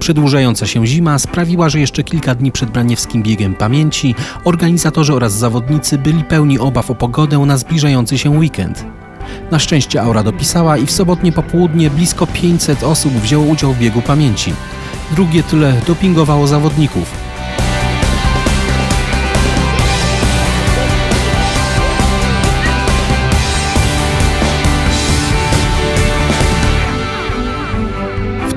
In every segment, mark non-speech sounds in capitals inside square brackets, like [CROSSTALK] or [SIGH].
Przedłużająca się zima sprawiła, że jeszcze kilka dni przed Braniewskim Biegiem Pamięci organizatorzy oraz zawodnicy byli pełni obaw o pogodę na zbliżający się weekend. Na szczęście aura dopisała i w sobotnie popołudnie blisko 500 osób wzięło udział w biegu pamięci. Drugie tyle dopingowało zawodników.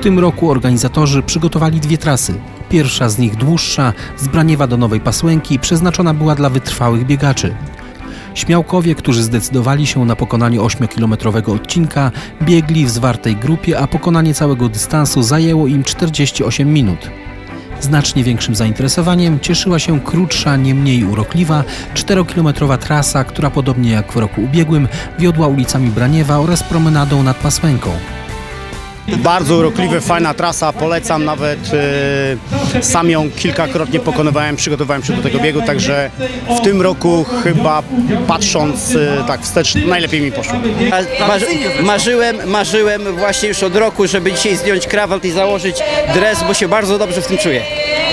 Tym roku organizatorzy przygotowali dwie trasy. Pierwsza z nich dłuższa, z Braniewa do Nowej Pasłęki, przeznaczona była dla wytrwałych biegaczy. Śmiałkowie, którzy zdecydowali się na pokonanie 8-kilometrowego odcinka, biegli w zwartej grupie, a pokonanie całego dystansu zajęło im 48 minut. Znacznie większym zainteresowaniem cieszyła się krótsza, nie mniej urokliwa, 4-kilometrowa trasa, która podobnie jak w roku ubiegłym wiodła ulicami Braniewa oraz promenadą nad Pasłęką. Bardzo urokliwe, fajna trasa, polecam nawet. e, sam ją kilkakrotnie pokonywałem, przygotowałem się do tego biegu, także w tym roku chyba patrząc e, tak wstecz najlepiej mi poszło. Marzyłem, marzyłem właśnie już od roku, żeby dzisiaj zdjąć krawat i założyć dres, bo się bardzo dobrze w tym czuję.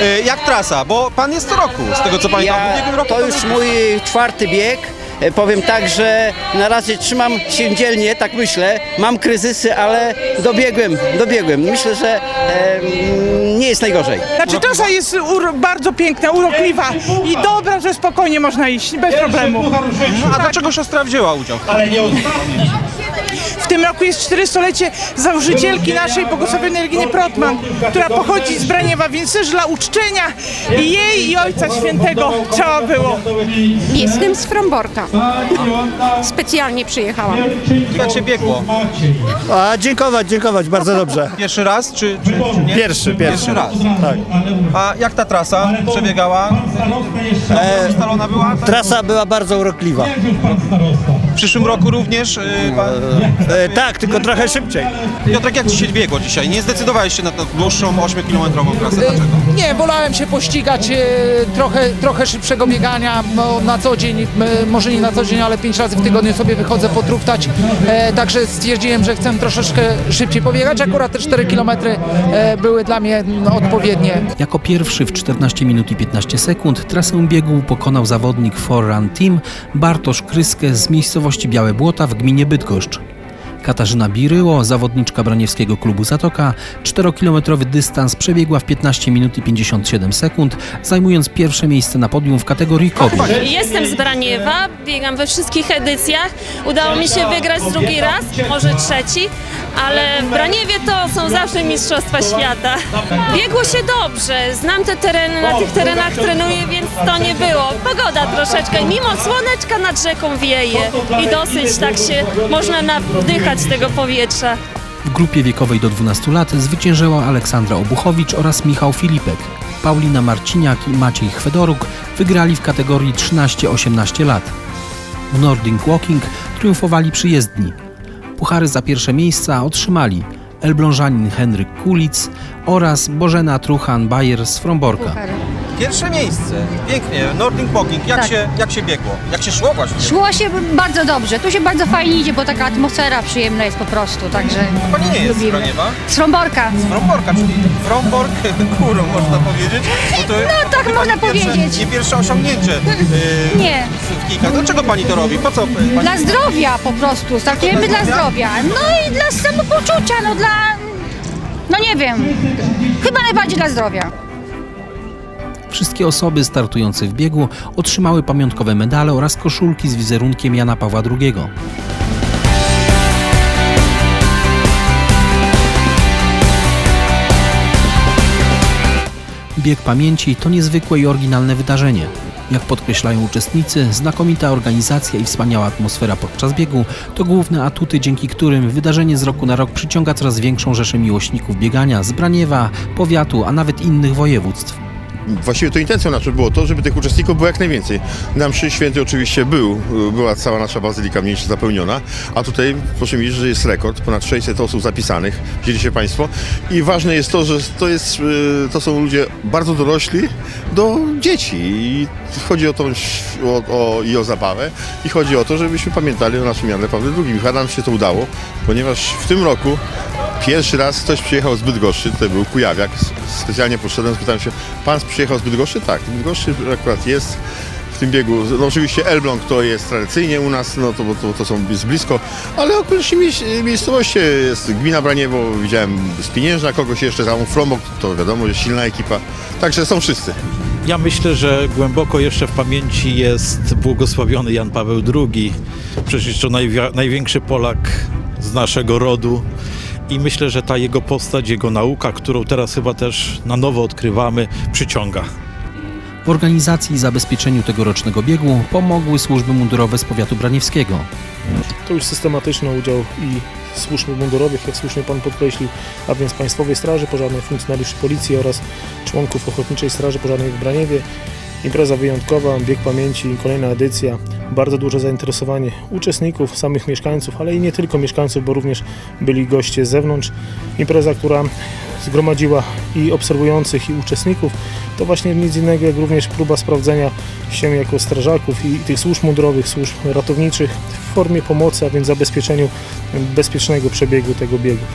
E, Jak trasa? Bo pan jest co roku, z tego co pamiętam. Ja, roku to już mój czwarty bieg. E, Powiem tak, że na razie trzymam się dzielnie, tak myślę. Mam kryzysy, ale dobiegłem, dobiegłem. Myślę, że nie jest najgorzej. Znaczy trasa jest uro- bardzo piękna, urokliwa i dobra, że spokojnie można iść, bez problemu. A dlaczego siostra wzięła udział? W tym roku jest 400-lecie założycielki naszej błogosławionej Reginy Protman, która pochodzi z Braniewa, więc też dla uczczenia i jej i Ojca Świętego trzeba było. Jestem z Fromborka. [LAUGHS] Specjalnie przyjechałam. Jak się biegło? A dziękować, dziękować, bardzo dobrze. Pierwszy raz czy, czy, czy nie? Pierwszy, pierwszy. Pierwszy raz. Tak. A jak ta trasa przebiegała? E, ustalona była? Trasa była bardzo urokliwa. W przyszłym roku również? e, pan... E, tak, tylko trochę szybciej. Piotrek, jak ci się biegło dzisiaj? Nie zdecydowałeś się na tę dłuższą 8-kilometrową trasę. Dlaczego? Nie, wolałem się pościgać e, trochę, trochę szybszego biegania no, na co dzień, e, może nie na co dzień, ale pięć razy w tygodniu sobie wychodzę potruchtać, e, także stwierdziłem, że chcę troszeczkę szybciej pobiegać, akurat te 4 km e, były dla mnie no, odpowiednie. Jako pierwszy w 14 minut i 15 sekund trasę biegu pokonał zawodnik Forrun Team Bartosz Kryskę z miejscowości Białe Błota w gminie Bydgoszcz. Katarzyna Biryło, zawodniczka braniewskiego klubu Zatoka, 4-kilometrowy dystans przebiegła w 15 minut i 57 sekund, zajmując pierwsze miejsce na podium w kategorii kobiet. Jestem z Braniewa, biegam we wszystkich edycjach. Udało mi się wygrać drugi raz, może trzeci, ale w Braniewie to są zawsze Mistrzostwa Świata. Biegło się dobrze, znam te tereny, na tych terenach trenuję, więc to nie było. Pogoda troszeczkę, mimo słoneczka nad rzeką wieje i dosyć tak się można nawdychać tego powietrza. W grupie wiekowej do 12 lat zwyciężyła Aleksandra Obuchowicz oraz Michał Filipek. Paulina Marciniak i Maciej Chwedoruk wygrali w kategorii 13-18 lat. W Nordic Walking triumfowali przyjezdni. Puchary za pierwsze miejsca otrzymali Elblążanin Henryk Kulic oraz Bożena Truchan-Bayer z Fromborka. Pierwsze miejsce. Pięknie. Nordic Walking. Jak, Tak. się, jak się biegło? Jak się szło właśnie? Szło się bardzo dobrze. Tu się bardzo fajnie idzie, bo taka atmosfera przyjemna jest po prostu, także Pani nie jest z lubimy. Braniewa? Z Fromborka. Fromborka, czyli Frombork [LAUGHS] górą można powiedzieć. Bo to No, tak chyba można nie pierwsze, powiedzieć. Nie pierwsze osiągnięcie yy, [LAUGHS] Nie. w. Dlaczego pani to robi? Po co pani? Dla zdrowia po prostu. Startujemy dla zdrowia. No i dla samopoczucia, no dla... No nie wiem. Chyba najbardziej dla zdrowia. Wszystkie osoby startujące w biegu otrzymały pamiątkowe medale oraz koszulki z wizerunkiem Jana Pawła II. Bieg pamięci to niezwykłe i oryginalne wydarzenie. Jak podkreślają uczestnicy, znakomita organizacja i wspaniała atmosfera podczas biegu to główne atuty, dzięki którym wydarzenie z roku na rok przyciąga coraz większą rzeszę miłośników biegania z Braniewa, powiatu, a nawet innych województw. Właściwie to intencją naszą było to, żeby tych uczestników było jak najwięcej. Na mszy święty oczywiście był, była cała nasza bazylika mniejsza zapełniona, a tutaj proszę mi, że jest rekord, ponad 600 osób zapisanych, wzięli się Państwo. I ważne jest to, że to, jest, y, to są ludzie bardzo dorośli do dzieci. I chodzi o, tą, o, o, i o zabawę. I chodzi o to, żebyśmy pamiętali o naszym Janie Pawle II. Chyba nam się to udało, ponieważ w tym roku Pierwszy raz ktoś przyjechał z Bydgoszczy, tutaj był Kujawiak, specjalnie poszedłem, spytałem się, pan przyjechał z Bydgoszczy? Tak, Bydgoszczy akurat jest w tym biegu. No oczywiście Elbląg to jest tradycyjnie u nas, no to, to, to są blisko, ale okolicznie miejsc, miejscowości jest gmina Braniewo, widziałem z Pieniężna kogoś jeszcze, tam Fromok, to wiadomo, jest silna ekipa, także są wszyscy. Ja myślę, że głęboko jeszcze w pamięci jest błogosławiony Jan Paweł II. Przecież to największy Polak z naszego rodu. I myślę, że ta jego postać, jego nauka, którą teraz chyba też na nowo odkrywamy, przyciąga. W organizacji i zabezpieczeniu tegorocznego biegu pomogły służby mundurowe z powiatu braniewskiego. To już systematyczny udział i służb mundurowych, jak słusznie Pan podkreślił, a więc Państwowej Straży Pożarnej, funkcjonariuszy Policji oraz członków Ochotniczej Straży Pożarnej w Braniewie. Impreza wyjątkowa, bieg pamięci, kolejna edycja. Bardzo duże zainteresowanie uczestników, samych mieszkańców, ale i nie tylko mieszkańców, bo również byli goście z zewnątrz. Impreza, która zgromadziła i obserwujących, i uczestników, to właśnie nic innego jak również próba sprawdzenia się jako strażaków i tych służb mundurowych, służb ratowniczych w formie pomocy, a więc zabezpieczeniu bezpiecznego przebiegu tego biegu.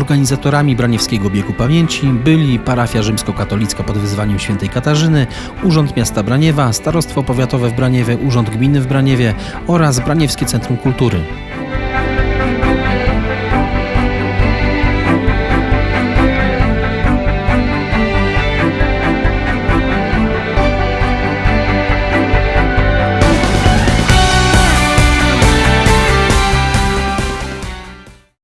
Organizatorami Braniewskiego Biegu Pamięci byli parafia rzymskokatolicka pod wyzwaniem świętej Katarzyny, Urząd Miasta Braniewa, Starostwo Powiatowe w Braniewie, Urząd Gminy w Braniewie oraz Braniewskie Centrum Kultury.